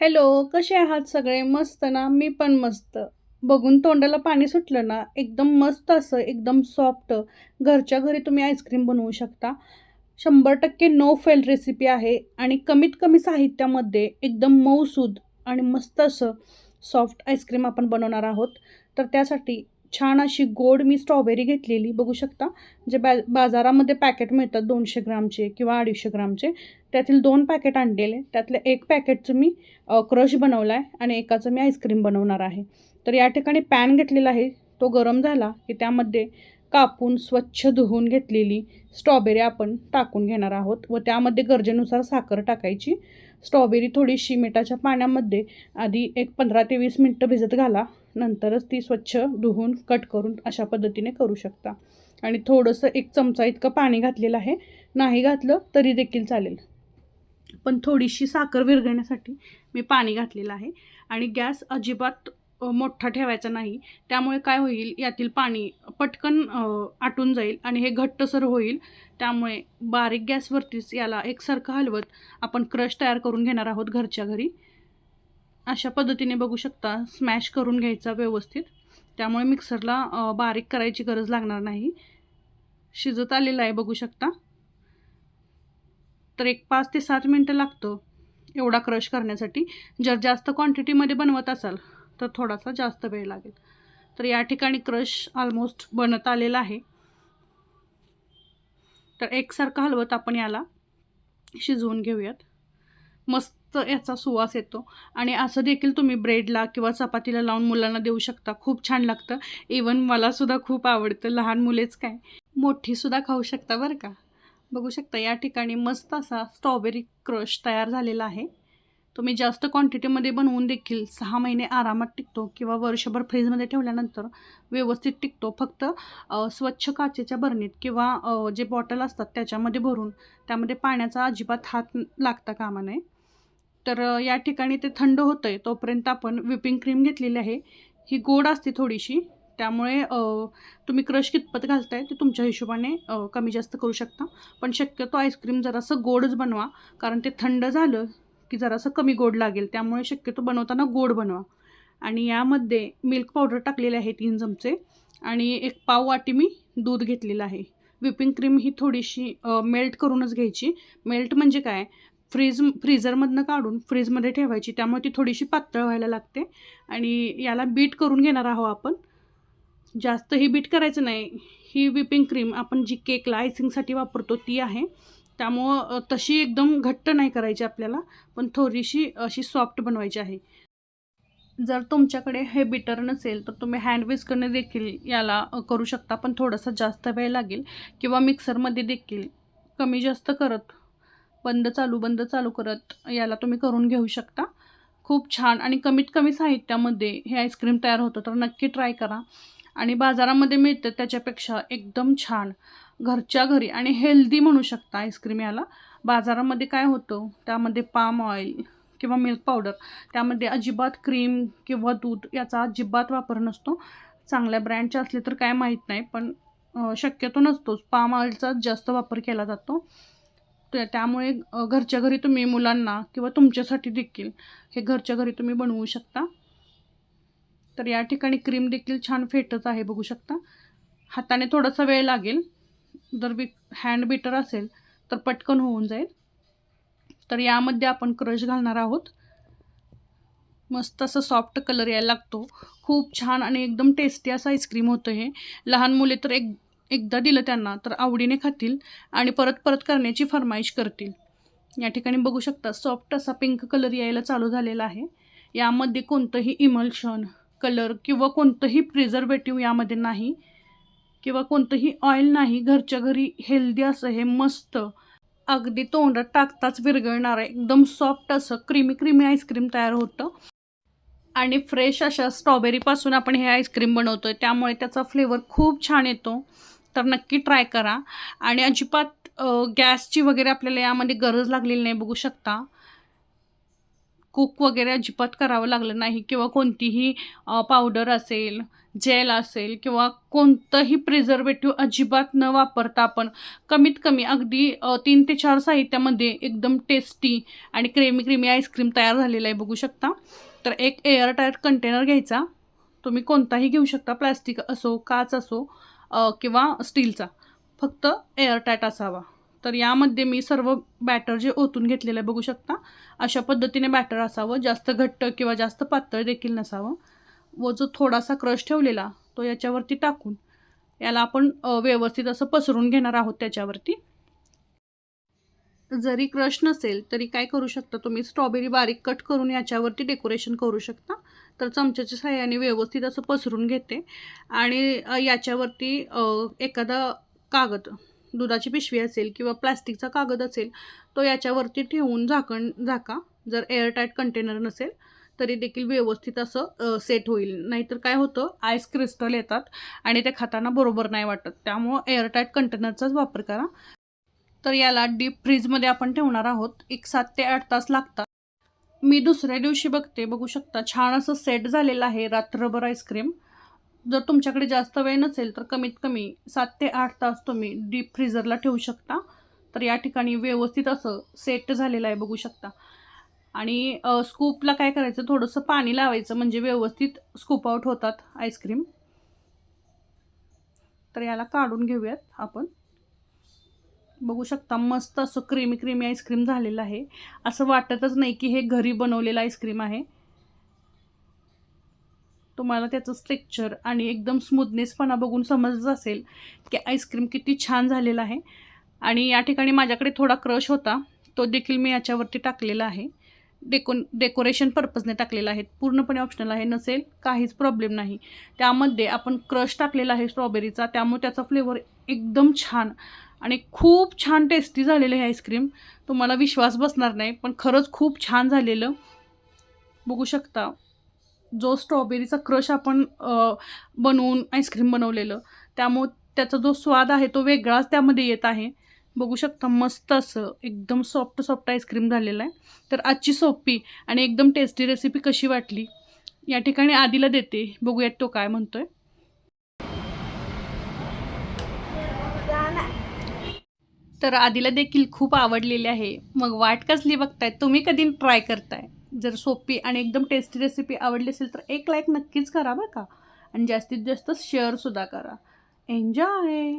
Hello कसे आहात सगळे? मस्त ना? मी पण मस्त. बघून तोंडाला पाणी सुटलं ना? एकदम मस्त असं एकदम सॉफ्ट घरच्या घरी तुम्ही आईस्क्रीम बनवू शकता. शंभर टक्के नो फेल रेसिपी आहे आणि कमीत कमी साहित्यामध्ये एकदम मऊसूद आणि मस्त असं सॉफ्ट आईस्क्रीम आपण बनवणार आहोत. तर त्यासाठी छान अशी गोड मी स्ट्रॉबेरी घेतलेली. बघू शकता. जे बॅ बाजारामध्ये पॅकेट मिळतात दोनशे ग्रामचे किंवा अडीचशे ग्रामचे त्यातील दोन पॅकेट आणलेले. त्यातल्या एक पॅकेटचं मी क्रश बनवला आहे आणि एकाचं मी आईस्क्रीम बनवणार आहे. तर या ठिकाणी पॅन घेतलेला आहे. तो गरम झाला की त्यामध्ये कापून स्वच्छ धुवून घेतलेली स्ट्रॉबेरी आपण टाकून घेणार आहोत व त्यामध्ये गरजेनुसार साखर टाकायची. स्ट्रॉबेरी थोडीशी मिठाच्या पाण्यामध्ये आधी एक पंधरा ते वीस मिनटं भिजत घाला. नंतरच ती स्वच्छ धुवून कट करून अशा पद्धतीने करू शकता. आणि थोडंसं एक चमचा इतकं पाणी घातलेलं आहे. नाही घातलं तरी देखील चालेल. पण थोडीशी साखर विरघळण्यासाठी मी पाणी घातलेलं आहे. आणि गॅस अजिबात मोठा ठेवायचा नाही. त्यामुळे काय होईल यातील पाणी पटकन आटून जाईल आणि हे घट्टसर होईल. त्यामुळे बारीक गॅसवरतीच याला एकसारखं हलवत आपण क्रश तयार करून घेणार आहोत घरच्या घरी. अशा पद्धतीने बघू शकता. स्मॅश करून घ्यायचा व्यवस्थित. त्यामुळे मिक्सरला बारीक करायची गरज लागणार नाही. शिजत आलेलं आहे बघू शकता. तर एक पाच ते सात मिनटं लागतं एवढा क्रश करण्यासाठी. जर जास्त क्वांटिटीमध्ये बनवत असाल तर थोडासा जास्त वेळ लागेल. तर या ठिकाणी क्रश ऑलमोस्ट बनत आलेला आहे. तर एकसारखं हलवत आपण याला शिजवून घेऊयात. मस्त तर याचा सुवास येतो. आणि असं देखील तुम्ही ब्रेडला किंवा चपातीला लावून मुलांना देऊ शकता. खूप छान लागतं. इवन मलासुद्धा खूप आवडतं. लहान मुलेच काय? मोठीसुद्धा खाऊ शकता बरं का? बघू शकता या ठिकाणी मस्त असा स्ट्रॉबेरी क्रश तयार झालेला आहे. तुम्ही जास्त क्वांटिटीमध्ये बनवून देखील सहा महिने आरामात टिकतो किंवा वर्षभर फ्रीजमध्ये ठेवल्यानंतर व्यवस्थित टिकतो. फक्त स्वच्छ काचेच्या बरणीत किंवा जे बॉटल असतात त्याच्यामध्ये भरून त्यामध्ये पाण्याचा अजिबात हात लागता कामा नये. तर या ठिकाणी ते थंड होतं आहे तोपर्यंत आपण व्हिपिंग क्रीम घेतलेली आहे. ही गोड असते थोडीशी. त्यामुळे तुम्ही क्रश कितपत घालताय ते तुमच्या हिशोबाने कमी जास्त करू शकता. पण शक्यतो आईस्क्रीम जरासं गोडच बनवा. कारण ते थंड झालं की जरासं कमी गोड लागेल. त्यामुळे शक्यतो बनवताना गोड बनवा. आणि यामध्ये मिल्क पावडर टाकलेले आहे तीन चमचे. आणि एक पाव वाटी मी दूध घेतलेलं आहे. व्हिपिंग क्रीम ही थोडीशी मेल्ट करूनच घ्यायची. मेल्ट म्हणजे काय? फ्रीज फ्रीझरमधनं काढून फ्रीजमध्ये ठेवायची. त्यामुळे ती थोडीशी पातळ व्हायला लागते. आणि याला बीट करून घेणार आहोत आपण. जास्त ही बीट करायचं नाही. ही व्हिपिंग क्रीम आपण जी केकला आयसिंगसाठी वापरतो ती आहे. त्यामुळं तशी एकदम घट्ट नाही करायची आपल्याला पण थोडीशी अशी सॉफ्ट बनवायची आहे. जर तुमच्याकडे हे बिटर नसेल तर तुम्ही हँड विस्करने देखील याला करू शकता पण थोडासा जास्त वेळ लागेल. किंवा मिक्सरमध्ये देखील कमी जास्त करत बंद चालू बंद चालू करत याला तुम्ही करून घेऊ शकता. खूप छान. आणि कमीत कमी साहित्यामध्ये हे आईस्क्रीम तयार होतं तर नक्की ट्राय करा. आणि बाजारामध्ये मिळतं त्याच्यापेक्षा एकदम छान. घरच्या घरी आणि हेल्दी म्हणू शकता आईस्क्रीम याला. बाजारामध्ये काय होतं त्यामध्ये पाम ऑइल किंवा मिल्क पावडर त्यामध्ये अजिबात क्रीम किंवा दूध याचा अजिबात वापर नसतो. चांगल्या ब्रँडचे असले तर काय माहीत नाही पण शक्यतो नसतोच. पाम ऑइलचाच जास्त वापर केला जातो. त्या- त्यामुळे घरच्या घरी तुम्ही मुलांना किंवा तुमच्यासाठी देखील हे घरच्या घरी तुम्ही बनवू शकता. तर या ठिकाणी क्रीम देखील छान फेटत आहे बघू शकता. हाताने थोडासा वेळ लागेल. जर बी हँड बीटर असेल तर पटकन होऊन जाईल. तर यामध्ये आपण क्रश घालणार आहोत. मस्त असं सॉफ्ट कलर यायला लागतो. खूप छान आणि एकदम टेस्टी असं आईस्क्रीम होतं हे. लहान मुले तर एक एकदा दिलं त्यांना तर आवडीने खातील आणि परत परत करण्याची फरमाईश करतील. या ठिकाणी बघू शकता सॉफ्ट असा पिंक कलर यायला चालू झालेला आहे. यामध्ये कोणतंही इमल्शन कलर किंवा कोणतंही प्रिझर्वेटिव्ह यामध्ये नाही किंवा कोणतंही ऑइल नाही घरच्या घरी हेल्दी असं हे मस्त अगदी तोंडात टाकताच विरघळणारं एकदम सॉफ्ट असं क्रीमी क्रीमी आईस्क्रीम तयार होतं. आणि फ्रेश अशा स्ट्रॉबेरीपासून आपण हे आईस्क्रीम बनवतो आहे त्यामुळे त्याचा फ्लेवर खूप छान येतो. तर नक्की ट्राय करा. आणि अजिबात गॅसची वगैरे आपल्याला यामध्ये गरज लागलेली नाही बघू शकता. कुक वगैरे अजिबात करावं लागलं नाही किंवा कोणतीही पावडर असेल जेल असेल किंवा कोणतंही प्रिझर्वेटिव्ह अजिबात न वापरता आपण कमीत कमी अगदी तीन ते चार साहित्यामध्ये एकदम टेस्टी आणि क्रेमी क्रेमी आईस्क्रीम तयार झालेलं आहे बघू शकता. तर एक एअर कंटेनर घ्यायचा. तुम्ही कोणताही घेऊ शकता प्लास्टिक असो काच असो. किंवा स्टीलचा. फक्त एअरटाईट असावा. तर यामध्ये मी सर्व बॅटर जे ओतून घेतलेलं आहे बघू शकता? अशा पद्धतीने बॅटर असावं. जास्त घट्ट किंवा जास्त पातळ देखील नसावं. व जो थोडासा क्रश ठेवलेला तो याच्यावरती टाकून याला आपण व्यवस्थित असं पसरून घेणार आहोत त्याच्यावरती. जरी क्रश नसेल तरी काय करू शकता तुम्ही? स्ट्रॉबेरी बारीक कट करून याच्यावरती डेकोरेशन करू शकता. तर चमच्याच्या सहाय्याने व्यवस्थित असं पसरून घेते. आणि याच्यावरती एखादा कागद दुधाची पिशवी असेल किंवा प्लॅस्टिकचा कागद असेल तो याच्यावरती ठेवून झाकण झाका. जर एअरटाईट कंटेनर नसेल तरी देखील व्यवस्थित असं सेट होईल. नाहीतर काय होतं आईस क्रिस्टल येतात आणि ते खाताना बरोबर नाही वाटत. त्यामुळं एअरटाईट कंटेनरचाच वापर करा. तर याला डीप फ्रीजमध्ये आपण ठेवणार आहोत. एक सात ते आठ तास लागतात. मी दुसऱ्या दिवशी बघते बघू शकता. छान असं सेट झालेलं आहे रात्रभर आईस्क्रीम जर तुमच्याकडे जास्त वेळ नसेल तर कमीत कमी सात ते आठ तास तुम्ही डीप फ्रीजरला ठेवू शकता. तर या ठिकाणी व्यवस्थित असं सेट झालेलं आहे बघू शकता. आणि स्कूपला काय करायचं? थोडंसं पाणी लावायचं म्हणजे व्यवस्थित स्कूप आउट होतात आईस्क्रीम तर याला काढून घेऊयात आपण. बघू शकता मस्त असं क्रीमी क्रीमी आईस्क्रीम झालेलं आहे. असं वाटतच नाही की हे घरी बनवलेलं आईस्क्रीम आहे. तुम्हाला त्याचं स्ट्रेक्चर आणि एकदम स्मूथनेसपणा बघून समजत असेल की आईस्क्रीम किती छान झालेलं आहे. आणि या ठिकाणी माझ्याकडे थोडा क्रश होता. तो देखील मी याच्यावरती टाकलेला आहे. डेको डेकोरेशन पर्पजने टाकलेला आहे. पूर्णपणे ऑप्शनल आहे नसेल काहीच प्रॉब्लेम नाही. त्यामध्ये आपण क्रश टाकलेला आहे स्ट्रॉबेरीचा त्यामुळे त्याचा फ्लेवर एकदम छान आणि खूप छान टेस्टी झालेलं आहे आईस्क्रीम तुम्हाला विश्वास बसणार नाही पण खरंच खूप छान झालेलं. बघू शकता जो स्ट्रॉबेरीचा क्रश आपण बनवून आईस्क्रीम बनवलेलं त्यामुळं त्याचा जो स्वाद आहे तो वेगळाच त्यामध्ये येत आहे. बघू शकता मस्त असं एकदम सॉफ्ट सॉफ्ट आईस्क्रीम झालेलं आहे. तर आजची सोपी आणि एकदम टेस्टी रेसिपी कशी वाटली? या ठिकाणी आधीला देते. बघूयात तो काय म्हणतोय. तर आधीला देखील खूप आवडलेली आहे. मग वाट कसली बघताय? तुम्ही कधी ट्राय करताय? जर सोपी आणि एकदम टेस्टी रेसिपी आवडली असेल तर एक लाईक नक्कीच करा बरं का. आणि जास्तीत जास्त शेअरसुद्धा करा. एन्जॉय